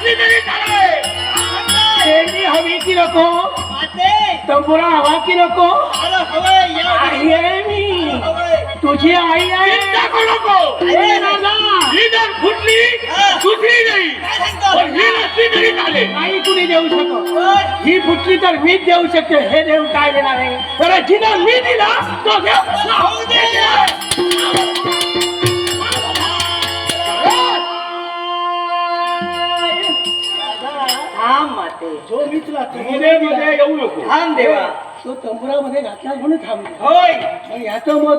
असली तरी चालेल हवी की नको तंबुरा हवा की नको आई आहे मी। तुझी आई आहे टाकू नको ही। जर फुटली सुटली नाही पण देऊ शकत? ही फुटली तर मीच देऊ शकते हे देऊन काय देणार नाही बरं जिथं मी दिला तो देऊ जो मी तुला मध्ये मध्ये येऊ नको. थांब देवा. तो तंबुरामध्ये घातला म्हणून थांबला. होय. याचं मत